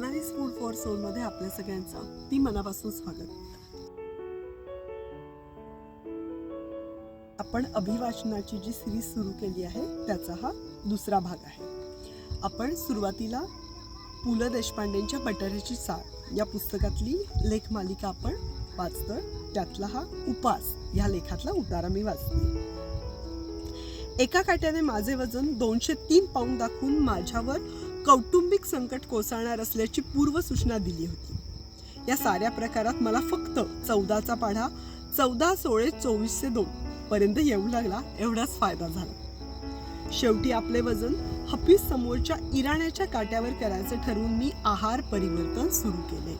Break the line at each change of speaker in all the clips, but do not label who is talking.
मनालीस food for सोलमध्ये आपल्या सगळ्यांचं. ती मनापासून स्वागत. आपण अभिवाचनाची जी सिरीज सुरू केली आहे त्याचा हा दुसरा भाग आहे. आपण सुरुवातीला पु ल देशपांडेंच्या बटाट्याची चाळ या पुस्तकातली लेख मालिका आपण वाचतोय. त्यातला हा उपास ह्या लेखातला उतारा मी वाचते. एका काट्याने माझे वजन दोनशे तीन पाऊंड दाखवून माझ्यावर कौटुंबिक संकट कोसळणार असल्याची पूर्वसूचना दिली होती. या साऱ्या प्रकारात मला फक्त चौदाचा पाढा चौदा सोळे चोवीसशे दोन पर्यंत येऊ लागला एवढाच फायदा झाला. शेवटी आपले वजन हफीज समोरच्या इराण्याच्या काट्यावर करायचं ठरवून मी आहार परिवर्तन सुरू केले.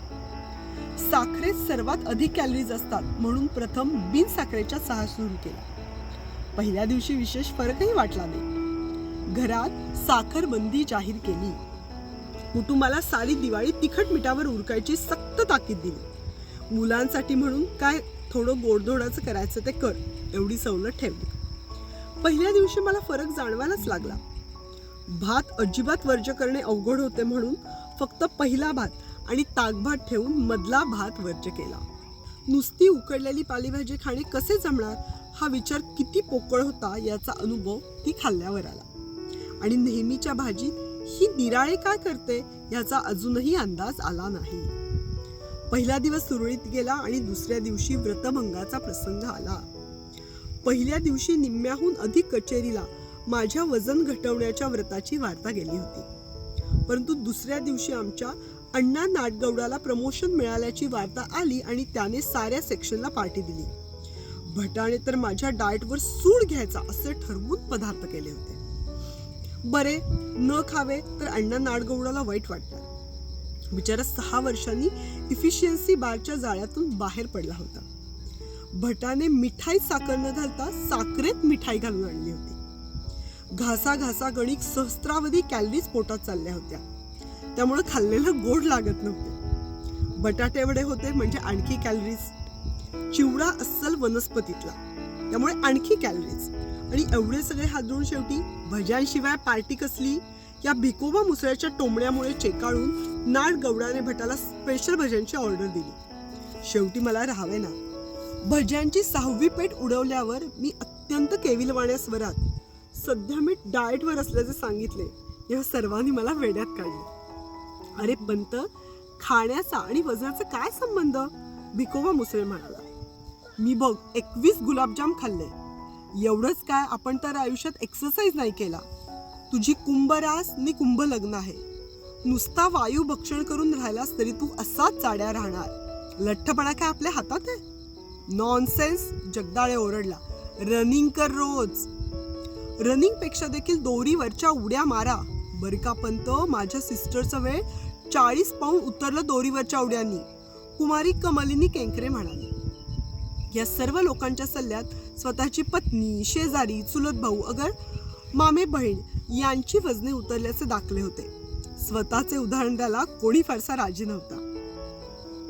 साखरेत सर्वात अधिक कॅलरीज असतात म्हणून प्रथम बिन साखरेच्या चहा सुरू केला. पहिल्या दिवशी विशेष फरकही वाटला नाही. घरात साखरबंदी जाहीर केली. कुटुंबाला सारी दिवाळी तिखट मिठावर उरकायची सक्त ताकीद दिली. मुलांसाठी म्हणून काय थोडं गोडधोडाचं करायचं ते कर एवढी सवलत ठेवली. पहिल्या दिवशी मला फरक जाणवायलाच लागला. भात अजिबात वर्ज्य करणे अवघड होते म्हणून फक्त पहिला भात आणि ताकभात ठेवून मधला भात वर्ज्य केला. नुसती उकडलेली पालेभाजी खाणे कसे जमणार हा विचार किती पोकळ होता याचा अनुभव ती खाल्ल्यावर आला. आणि नेहमीच्या भाजीत ही निराळे काय करते याचा अजूनही अंदाज आला नाही. पहिला दिवस सुरळीत गेला आणि दुसऱ्या दिवशी व्रतभंगाचा प्रसंग आला. पहिल्या दिवशी निम्म्याहून अधिक कचेरीला माझ्या वजन घटवण्याच्या व्रताची वार्ता गेली होती. परंतु दुसऱ्या दिवशी आमच्या अण्णा नाटगौडाला प्रमोशन मिळाल्याची वार्ता आली आणि त्याने साऱ्या सेक्शनला पार्टी दिली. भटाने तर माझ्या डाएटवर सूड घ्यायचा असे ठरवून पदार्थ केले होते. बरे न खावे तर अण्णा नाडगौडाला वाईट वाटणार बिचारा सहा वर्षांनी इफिशियन्सी बारच्या जाळ्यातून बाहेर पडला होता. भटाने मिठाई साखर न घालता साखरेत मिठाई घालून आणली होती. घासा घासा गणिक सहस्त्रावधी कॅलरीज पोटात चालल्या होत्या. त्यामुळे खाल्लेलं गोड लागत नव्हते. बटाटे वडे होते म्हणजे आणखी कॅलरीज चिवडा अस्सल वनस्पतीतला. त्यामुळे आणखी कॅलरीज आणि एवढे सगळे हादरून शेवटी भज्यांशिवाय पार्टी कसली? या भिकोबा मुसळ्याच्या टोमण्यामुळे चेकाळून नाट गौडाने भटाला स्पेशल भज्यांची ऑर्डर दिली. शेवटी मला राहावे ना भज्यांची सहावी पेट उडवल्यावर मी अत्यंत केविलवाण्या स्वरात सध्या मी डाएटवर असल्याचे सांगितले. या सर्वांनी मला वेड्यात काढले. अरे पंत खाण्याचा आणि वजनाचा काय संबंध? भिकोबा मुसळे म्हणाला. मी बघ एकवीस गुलाबजाम खाल्ले. एवढंच काय? आपण तर आयुष्यात एक्सरसाइज नाही केला. तुझी कुंभरास नि कुंभ लग्न आहे. नुसता वायू भक्षण करून राहिलास तरी तू असाच जाड्या राहणार. लठ्ठपणा काय आपल्या हातात आहे? नॉनसेन्स जगदाळे ओरडला. रनिंग कर रोज. रनिंगपेक्षा देखील दोरीवरच्या उड्या मारा. बरकापंत माझ्या सिस्टरचा वेळ चाळीस पाऊंड उतरलं दोरीवरच्या उड्यांनी. कुमारी कमलिनी केंकरे म्हणाली. या सर्व लोकांच्या सल्ल्यात स्वतःची पत्नी शेजारी चुलत भाऊ अगर मामे बहीण यांची वजने उतरल्याचे दाखले होते. स्वतःचे उदाहरण द्यायला कोणी फारसा राजी नव्हता.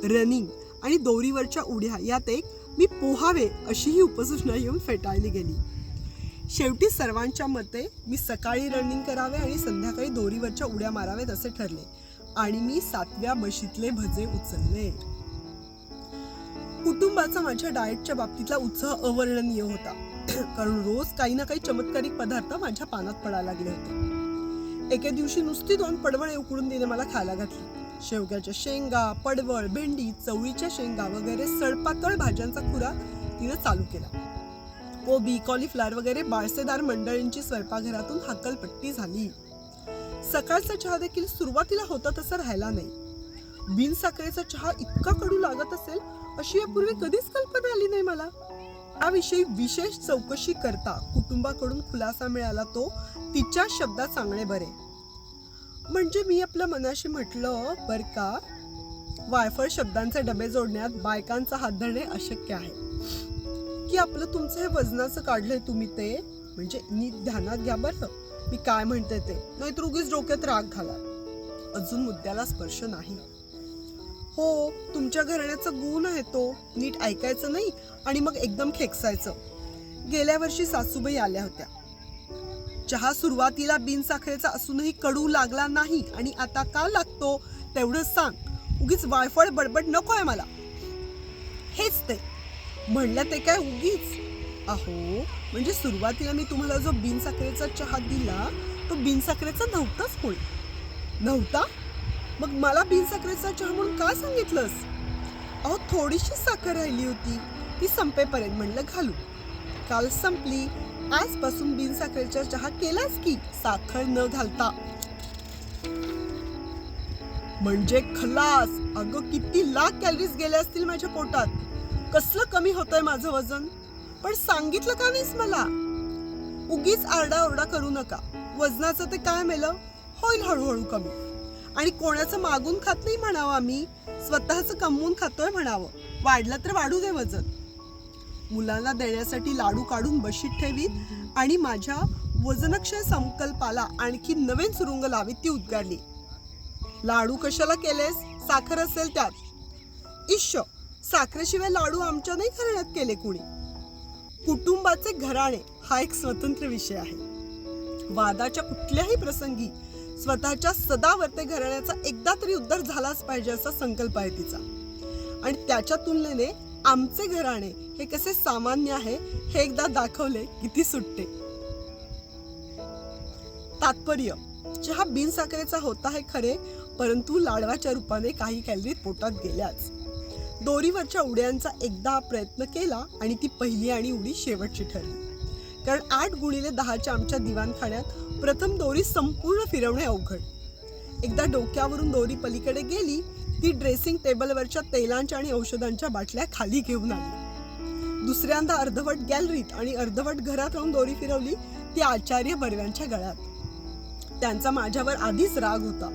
रनिंग आणि दोरीवरच्या उड्या यात एक मी पोहावे अशी ही उपसूचना येऊन फेटाळली गेली. शेवटी सर्वांच्या मते मी सकाळी रनिंग करावे आणि संध्याकाळी दोरीवरच्या उड्या माराव्यात असे ठरले आणि मी सातव्या बशीतले भजे उचलले. कुटुंबाचा माझ्या डाएटच्या बाबतीतला उत्साह अवर्णनीय होता. कारण रोज काही ना काही चमत्कारिक पदार्थ माझ्या पानात पडायला लागले होते. एके दिवशी नुसती दोन पडवळे उकडून तिने मला खायला घातली. शेवग्याच्या शेंगा पडवळ भेंडी चवळीच्या शेंगा वगैरे सडपातळ भाज्यांचा खुरा तिनं चालू केला. कोबी कॉलीफ्लावर वगैरे बाळसेदार मंडळींची स्वयंपाकघरातून हक्कलपट्टी झाली. सकाळचा चहा देखील सुरुवातीला होता तसं राहिला नाही. बिनसाखरेचा चहा इतका कडू लागत असेल अशी यापूर्वी कधीच कल्पना आली नाही मला. याविषयी विशेष चौकशी करता कुटुंबाकडून खुलासा मिळाला तो तिच्या शब्दात सांगणे बरे. म्हणजे मी आपल्या मनाशी म्हटलं बर का वायफळ शब्दांचे डबे जोडण्यात बायकांचा हात धरणे अशक्य आहे. की आपलं तुमचं हे वजनाचं काढलंय तुम्ही ते? म्हणजे नीट ध्यानात घ्या बरं. मी काय म्हणते ते? नाहीतर उगीच डोक्यात राग घाला. अजून मुद्द्याला स्पर्श नाही. हो तुमच्या घराण्याचा गुण आहे तो. नीट ऐकायचं नाही आणि मग एकदम खेकसायचं. गेल्या वर्षी सासूबाई आल्या होत्या. चहा सुरुवातीला बिनसाखरेचा असूनही कडू लागला नाही आणि आता का लागतो तेवढं सांग. उगीच वायफळ बडबड नको आहे मला. हेच ते. म्हणलं ते काय उगीच. अहो म्हणजे सुरुवातीला मी तुम्हाला जो बिनसाखरेचा चहा दिला तो बिनसाखरेचा नव्हताच होईल नव्हता? मग मला बिनसाखरेचा चहा म्हणून का सांगितलंस? अहो थोडीशी साखर राहिली होती. ती संपेपर्यंत म्हणलं घालू. काल संपली. आजपासून बिनसाखरेचा चहा केलाच की साखर न घालता. म्हणजे खलास. अगं किती लाख कॅलरीज गेल्या असतील माझ्या पोटात. कसलं कमी होतंय माझं वजन? पण सांगितलं का नाहीस मला? उगीच आरडाओरडा करू नका. वजनाचं ते काय मेलं? होईल हळूहळू कमी. आणि कोणाचं मागून खात नाही म्हणावं आम्ही. स्वतःचं कमवून खातोय म्हणावं. वाढलं तर वाढू दे वजन. मुलांना देण्यासाठी लाडू काढून बशीत ठेवीत आणि माझ्या वजनक्षय संकल्पाला आणखी नवीन सुरुंग लावीत ती उद्गारली. लाडू कशाला केलेस? साखर असेल त्यात. इश्श साखरेशिवाय लाडू आमच्या नाही घराण्यात केले कुणी. कुटुंबाचे घराणे हा एक स्वतंत्र विषय आहे. वादाच्या कुठल्याही प्रसंगी स्वतःच्या सदावर्ते घराण्याचा एकदा तरी उद्धार झालाच पाहिजे असा संकल्प आहे तिचा. आणि त्याच्या तुलनेने आमचे घराणे हे कसे सामान्य आहे हे एकदा दाखवले किती सुटते. तात्पर्य चहा बिनसाखरेचा होता हे खरे परंतु लाडवाच्या रूपाने काही कॅलरी पोटात गेल्याच. दोरीवरच्या उड्यांचा एकदा प्रयत्न केला आणि ती पहिली आणि उडी शेवटची ठरली. कारण आठ गुणिले दहाच्या आमच्या दिवाणखान्यात प्रथम दोरी संपूर्ण फिरवणे अवघड. एकदा डोक्यावरून दोरी पलीकडे गेली ती ड्रेसिंग टेबलवरच्या तेलांच्या आणि औषधांच्या बाटल्या खाली घेऊन आली. दुसऱ्यांदा अर्धवट गॅलरीत आणि अर्धवट घरात राहून दोरी फिरवली ती आचार्य बर्व्यांच्या गळ्यात. त्यांचा माझ्यावर आधीच राग होता.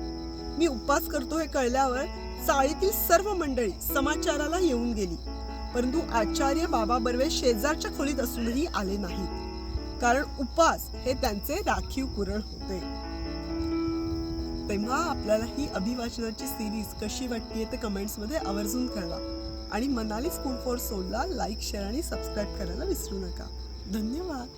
मी उपवास करतो हे कळल्यावर चाळीतील सर्व मंडळी समाचाराला येऊन गेली. परंतु आचार्य बाबा बर्वे शेजारच्या खोलीत असूनही आले नाहीत. कारण उपास हे त्यांचे राखीव कुरण होते. तेव्हा आपल्याला ही अभिवाचनाची सिरीज कशी वाटते ते कमेंट्समध्ये आवर्जून कळवा. आणि मनाली स्कूल फॉर सोलला लाईक शेअर आणि सबस्क्राईब करायला विसरू नका. धन्यवाद!